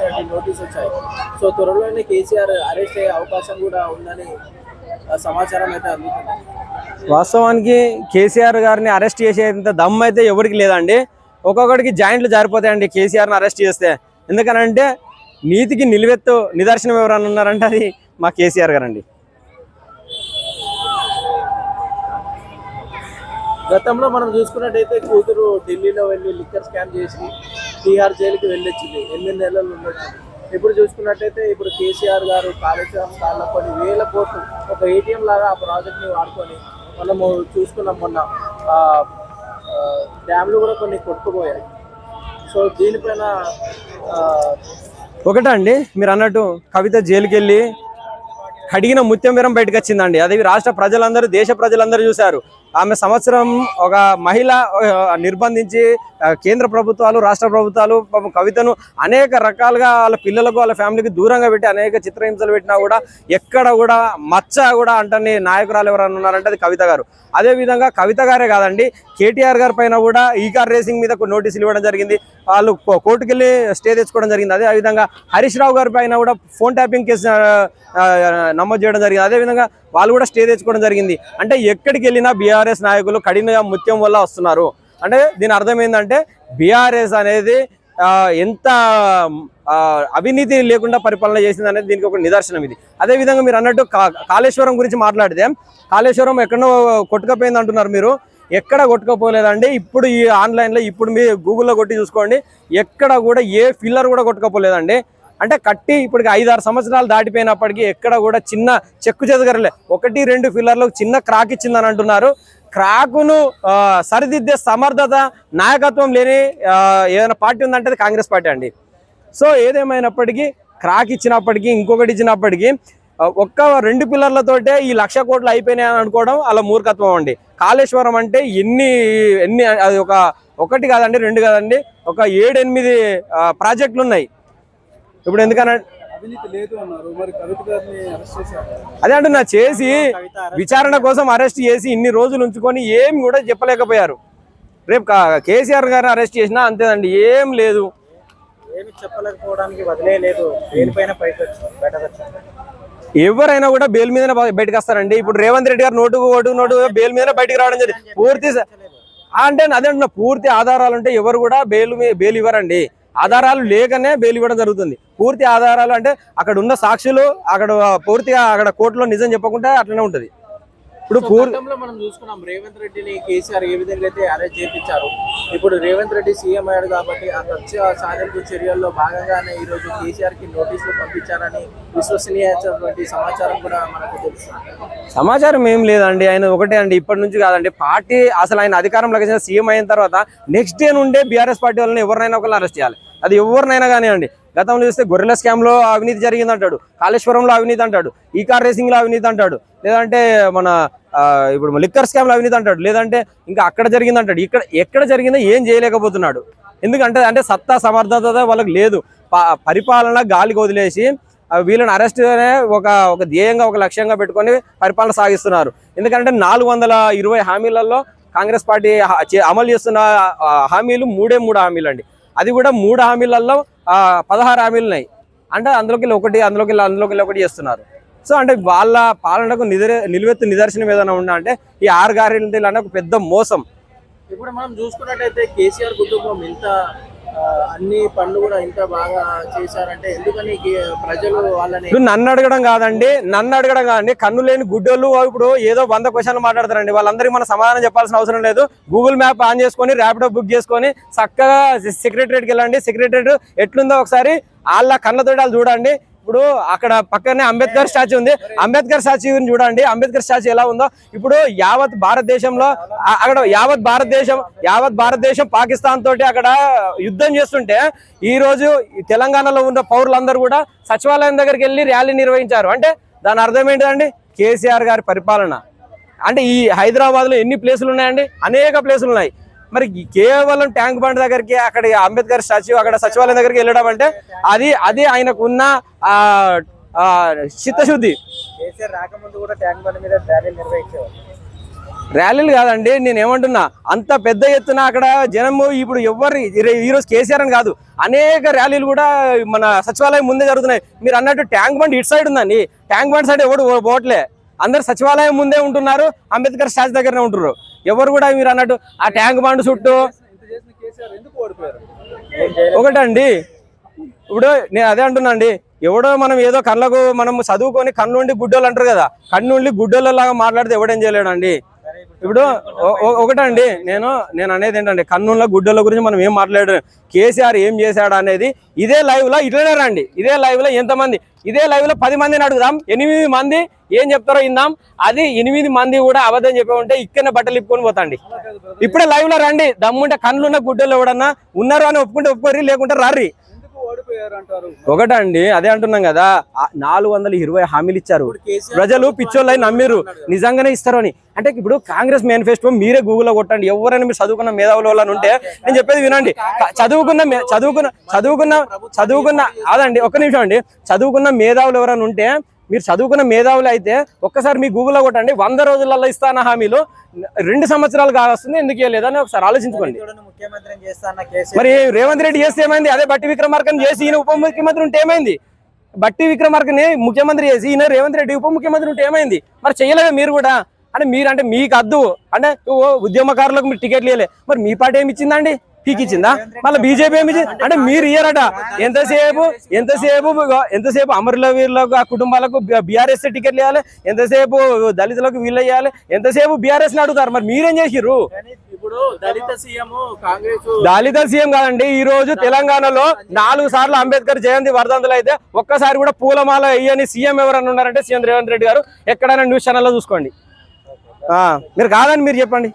సంబంధించిన నోటీస్ వచ్చాయి. సో త్వరలోనే కేసీఆర్ అరెస్ట్ అయ్యే అవకాశం కూడా ఉందని సమాచారం అయితే అందుతుంది. వాస్తవానికి కేసీఆర్ గారిని అరెస్ట్ చేసేంత దమ్ అయితే ఎవరికి లేదండి. ఒక్కొక్కడికి జాయింట్లు జారిపోతాయండి కేసీఆర్ని అరెస్ట్ చేస్తే. ఎందుకనంటే నీతికి నిలువెత్తు నిదర్శనం ఎవరన్నా ఉన్నారంటే అది మా కేసీఆర్ గారండి. గతంలో మనం చూసుకున్నట్టయితే కూతురు ఢిల్లీలో వెళ్ళి లిక్కర్ స్కామ్ చేసి టీఆర్ జైలుకి వెళ్ళొచ్చింది. ఎన్ని నెలలు ఉండొచ్చు ఇప్పుడు చూసుకున్నట్టయితే ఇప్పుడు కేసీఆర్ గారు కాళేశ్వరం స్థాయిలో కొన్ని వేల కోట్లు ఒక ఏటీఎం లాగా ఆ ప్రాజెక్ట్ని వాడుకొని మనము చూసుకున్నాం మొన్న డ్యామ్లు కూడా కొన్ని కొట్టుకుపోయాయి. సో దీనిపైన ఆ, ఒకటే అండి? మీరు అన్నట్టు కవిత జైలుకి వెళ్ళి కడిగిన ముత్యం వీరం బయటకు వచ్చిందండి అది రాష్ట్ర ప్రజలందరూ దేశ ప్రజలందరూ చూశారు. ఆమె సంవత్సరం ఒక మహిళ నిర్బంధించి కేంద్ర ప్రభుత్వాలు రాష్ట్ర ప్రభుత్వాలు కవితను అనేక రకాలుగా వాళ్ళ పిల్లలకు వాళ్ళ ఫ్యామిలీకి దూరంగా పెట్టి అనేక చిత్రహింసలు పెట్టినా కూడా ఎక్కడ కూడా మచ్చ కూడా అంటని నాయకురాలు ఎవరైనా ఉన్నారంటే అది కవిత గారు. అదే విధంగా కవిత గారే కాదండి కేటీఆర్ గారి పైన కూడా ఈ కార్ రేసింగ్ మీద నోటీసులు ఇవ్వడం జరిగింది. వాళ్ళు కో- స్టే తెచ్చుకోవడం జరిగింది. అదే విధంగా హరీష్ రావు గారి పైన కూడా ఫోన్ ట్యాపింగ్ కేసు నమోదు చేయడం జరిగింది. అదే విధంగా వాళ్ళు కూడా స్టే తెచ్చుకోవడం జరిగింది. అంటే ఎక్కడికి వెళ్ళినా బీఆర్ఎస్ నాయకులు కఠిన ముత్యం వల్ల వస్తున్నారు. అంటే దీని అర్థం ఏంటంటే బీఆర్ఎస్ అనేది ఎంత అవినీతి లేకుండా పరిపాలన చేసింది అనేది దీనికి ఒక నిదర్శనం ఇది. అదే విధంగా మీరు అన్నట్టు కా- కాళేశ్వరం గురించి మాట్లాడితే కాళేశ్వరం ఎక్కడో కొట్టుకపోయింది అంటున్నారు మీరు. ఎక్కడ కొట్టుకపోలేదండి? ఇప్పుడు ఈ ఆన్లైన్లో ఇప్పుడు మీ గూగుల్లో కొట్టి చూసుకోండి. ఎక్కడ కూడా ఏ ఫిల్లర్ కూడా కొట్టుకపోలేదండి. అంటే కట్టి ఇప్పటికి ఐదారు సంవత్సరాలు దాటిపోయినప్పటికీ ఎక్కడ కూడా చిన్న చెక్కు చెదగరలే. ఒకటి రెండు ఫిల్లర్లు చిన్న క్రాక్ ఇచ్చిందని అంటున్నారు. క్రాకును సరిదిద్దే సమర్థత నాయకత్వం లేని ఏదైనా పార్టీ ఉందంటే అది కాంగ్రెస్ పార్టీ అండి. సో ఏదేమైనప్పటికీ క్రాక్ ఇచ్చినప్పటికీ ఇంకొకటి ఇచ్చినప్పటికీ ఒక్క రెండు పిల్లర్లతోటే ఈ లక్ష కోట్లు అయిపోయినాయి అని అనుకోవడం అలా మూర్ఖత్వం అండి. కాళేశ్వరం అంటే ఎన్ని ఎన్ని అది ఒక ఒకటి కాదండి రెండు కాదండి ఒక ఏడెనిమిది ప్రాజెక్టులు ఉన్నాయి ఇప్పుడు చేశారు. అదే అంటున్నా చేసి విచారణ కోసం అరెస్ట్ చేసి ఇన్ని రోజులు ఉంచుకొని ఏం కూడా చెప్పలేకపోయారు. రేపు కేసీఆర్ గారిని అరెస్ట్ చేసినా అంతేనండి ఏం లేదు. చెప్పలేకపోవడానికి వదిలేదు ఎవరైనా కూడా బెయిల్ బయ- బయటకు వస్తారండి. ఇప్పుడు రేవంత్ రెడ్డి గారు నోటు ఓటు నోటు బెయిల్ మీదనే బయటకు రావడం జరిగింది. పూర్తి అంటే అదే పూర్తి ఆధారాలు ఉంటే ఎవరు కూడా బెయిల్ బెయిల్ ఇవ్వరండి. ఆధారాలు లేకనే బెయిల్ ఇవ్వడం జరుగుతుంది. పూర్తి ఆధారాలు అంటే అక్కడ ఉన్న సాక్షులు అక్కడ పూర్తిగా అక్కడ కోర్టులో నిజం చెప్పకుండా అట్లనే ఉంటుంది. ఇప్పుడు గతంలో మనం చూసుకున్నాం రేవంత్ రెడ్డిని కేసీఆర్ ఏ విధంగా అయితే అరెస్ట్ చేయించారు ఇప్పుడు రేవంత్ రెడ్డి సీఎం అయ్యాడు కాబట్టి ఆ కక్ష సాధింపు చర్యల్లో భాగంగానే ఈ రోజు కేసీఆర్కి నోటీసులు పంపించారని విశ్వసనీయమైనటువంటి సమాచారం కూడా మనకు తెలుస్తుంది. సమాచారం ఏం లేదండి ఆయన ఒకటే అండి ఇప్పటి నుంచి కాదండి పార్టీ అసలు ఆయన అధికారంలోకి వచ్చిన సీఎం అయిన తర్వాత నెక్స్ట్ డే నుండే బీఆర్ఎస్ పార్టీ వాళ్ళని ఎవరినైనా ఒకరిని అరెస్ట్ చేయాలి. అది ఎవరినైనా కానివ్వండి. గతంలో చూస్తే గొర్రెల స్కామ్లో అవినీతి జరిగింది అంటాడు కాళేశ్వరంలో అవినీతి అంటాడు. ఈ కార్ రేసింగ్లో అవినీతి అంటాడు. లేదంటే మన ఇప్పుడు లిక్కర్ స్కామ్లో అవినీతి అంటాడు. లేదంటే ఇంకా అక్కడ జరిగింది అంటాడు ఇక్కడ ఎక్కడ జరిగిందో ఏం చేయలేకపోతున్నాడు. ఎందుకంటే అంటే సత్తా సమర్థత వాళ్ళకి లేదు. పరిపాలన గాలికి వదిలేసి వీళ్ళని అరెస్ట్ ఒక ఒక ధ్యేయంగా ఒక లక్ష్యంగా పెట్టుకొని పరిపాలన సాగిస్తున్నారు. ఎందుకంటే నాలుగు వందల ఇరవై హామీలలో కాంగ్రెస్ పార్టీ అమలు చేస్తున్న హామీలు మూడే మూడు హామీలు అండి అది కూడా మూడు హామీలలో పదహారు హామీలు ఉన్నాయి అంటే అందులోకి వెళ్ళి ఒకటి అందులోకి అందులోకి వెళ్ళి ఒకటి చేస్తున్నారు. సో అంటే వాళ్ళ పాలనకు నిదర నిలువెత్తు నిదర్శనం ఏదైనా ఉన్నా అంటే ఈ ఆరు గ్యారెంటీలు అనే ఒక పెద్ద మోసం. ఇప్పుడు మనం చూసుకున్నట్టయితే కేసీఆర్ కుటుంబం ఇంత అన్ని పనులు కూడా ఇంత బాగా చేశారంటే ఎందుకని ప్రజలు వాళ్ళని నన్ను అడగడం కాదండి నన్ను అడగడం కాదండి కన్ను లేని గుడ్డోళ్ళు ఇప్పుడు ఏదో వంద క్వశ్చన్లు మాట్లాడతారండి. వాళ్ళందరికీ మనం సమాధానం చెప్పాల్సిన అవసరం లేదు. గూగుల్ మ్యాప్ ఆన్ చేసుకొని ర్యాపిడో బుక్ చేసుకొని చక్కగా సెక్రటరేట్కి వెళ్ళండి. సెక్రటరేట్ ఎట్లుందో ఒకసారి వాళ్ళ కళ్ళతోటి వాళ్ళు చూడండి. ఇప్పుడు అక్కడ పక్కనే అంబేద్కర్ స్టాచ్యూ ఉంది. అంబేద్కర్ స్టాచ్యూని చూడండి. అంబేద్కర్ స్టాచ్యూ ఎలా ఉందో. ఇప్పుడు యావత్ భారతదేశంలో అక్కడ యావత్ భారతదేశం యావత్ భారతదేశం పాకిస్తాన్ తోటి అక్కడ యుద్ధం చేస్తుంటే ఈ రోజు తెలంగాణలో ఉన్న పౌరులందరూ కూడా సచివాలయం దగ్గరికి వెళ్ళి ర్యాలీ నిర్వహించారు. అంటే దాని అర్థం ఏంటండి? కేసీఆర్ గారి పరిపాలన. అంటే ఈ హైదరాబాద్లో ఎన్ని ప్లేసులు ఉన్నాయండి? అనేక ప్లేసులు ఉన్నాయి. మరి కేవలం ట్యాంక్ బండ్ దగ్గరికి అక్కడ అంబేద్కర్ స్టాచ్యూ అక్కడ సచివాలయం దగ్గరికి వెళ్ళడం అంటే అది అది ఆయనకు ఉన్న ఆ ఆ, చిత్తశుద్ధి. ర్యాలీలు కాదండి నేను ఏమంటున్నా అంత పెద్ద ఎత్తున అక్కడ జనము ఇప్పుడు ఎవరు ఈ రోజు కేసీఆర్ అని కాదు అనేక ర్యాలీలు కూడా మన సచివాలయం ముందే జరుగుతున్నాయి. మీరు అన్నట్టు ట్యాంక్ బండ్ ఇటు సైడ్ ఉందండి ట్యాంక్ బండ్ సైడ్ ఎవడు పోవట్లే అందరు సచివాలయం ముందే ఉంటున్నారు అంబేద్కర్ స్టాచ్యూ దగ్గరనే ఉంటున్నారు ఎవరు కూడా మీరు అన్నట్టు ఆ ట్యాంక్ బండ్ చుట్టూ ఒకటండి. ఇప్పుడు నేను అదే అంటున్నా అండి ఎవడో మనం ఏదో కళ్ళకు మనం చదువుకొని కన్నుండి గుడ్డలు అంటారు కదా కన్నుండి గుడ్డోళ్ళలాగా మాట్లాడితే ఎవడేం చేయలేడండి? ఇప్పుడు ఒకటండి నేను నేను అనేది ఏంటంటే కన్నుల గుడ్డల గురించి మనం ఏం మాట్లాడారు కేసీఆర్ ఏం చేశాడు అనేది ఇదే లైవ్లో ఇట్లనే రండి. ఇదే లైవ్లో ఎంతమంది ఇదే లైవ్లో పది మందిని అడుగుదాం. ఎనిమిది మంది ఏం చెప్తారో ఇందాం అది ఎనిమిది మంది కూడా అబద్ధం చెప్పే ఉంటే ఇక్కడనే బట్టలు ఇప్పుకొని పోతాండి. ఇప్పుడే లైవ్లో రండి. దమ్ముంటే కన్నులున్న గుడ్డలు ఎవడన్నా ఉన్నారు అని ఒప్పుకుంటే ఒప్పుకోరి లేకుంటే రారి ఒకటండి అదే అంటున్నాం కదా నాలుగు వందల ఇరవై హామీలు ఇచ్చారు. ప్రజలు పిచ్చోళ్ళై నమ్మిరు నిజంగానే ఇస్తారు అని. అంటే ఇప్పుడు కాంగ్రెస్ మేనిఫెస్టో మీరే గూగుల్లో కొట్టండి ఎవరైనా మీరు చదువుకున్న మేధావుల వాళ్ళని ఉంటే నేను చెప్పేది వినండి. చదువుకున్న చదువుకున్న చదువుకున్న చదువుకున్న అదండి ఒక్క నిమిషం అండి. చదువుకున్న మేధావులు ఎవరైనా ఉంటే మీరు చదువుకున్న మేధావులు అయితే ఒక్కసారి మీ గూగుల్లో కొట్టండి. వంద రోజులలో ఇస్తాన హామీలు. రెండు సంవత్సరాలు కావస్తుంది ఎందుకు ఇవ్వలేదని ఒకసారి ఆలోచించుకోండి. మరి రేవంత్ రెడ్డి చేస్తే ఏమైంది? అదే బట్టి విక్రమార్కని చేసి ఈయన ఉప ముఖ్యమంత్రి ఉంటే ఏమైంది? బట్టి విక్రమార్కని ముఖ్యమంత్రి చేసి ఈయన రేవంత్ రెడ్డి ఉప ముఖ్యమంత్రి ఉంటే ఏమైంది? మరి చేయలేదు మీరు కూడా? అంటే మీరు అంటే మీకు అద్దు. అంటే ఓ ఉద్యమకారులకు మీరు టికెట్లు ఇవ్వలే. మరి మీ పార్టీ ఏమి ఇచ్చిందండి? పీకి ఇచ్చిందా మళ్ళీ బీజేపీ ఏమి అంటే మీరు ఇయ్యారట. ఎంతసేపు ఎంతసేపు ఎంతసేపు అమరుల వీరులకు ఆ కుటుంబాలకు బీఆర్ఎస్ టికెట్లు ఇవ్వాలి ఎంతసేపు దళితులకు వీళ్ళు ఇవ్వాలి ఎంతసేపు బీఆర్ఎస్ అడుగుతారు? మరి మీరేం చేసిర్రు? దళిత సీఎం కాదండి ఈ రోజు తెలంగాణలో నాలుగు సార్లు అంబేద్కర్ జయంతి వర్ధంతులు అయితే ఒక్కసారి కూడా పూలమాల వేయని సీఎం ఎవరైనా ఉన్నారంటే సీఎం రేవంత్ రెడ్డి గారు. ఎక్కడైనా న్యూస్ ఛానల్లో చూసుకోండి. మీరు కాదని మీరు చెప్పండి.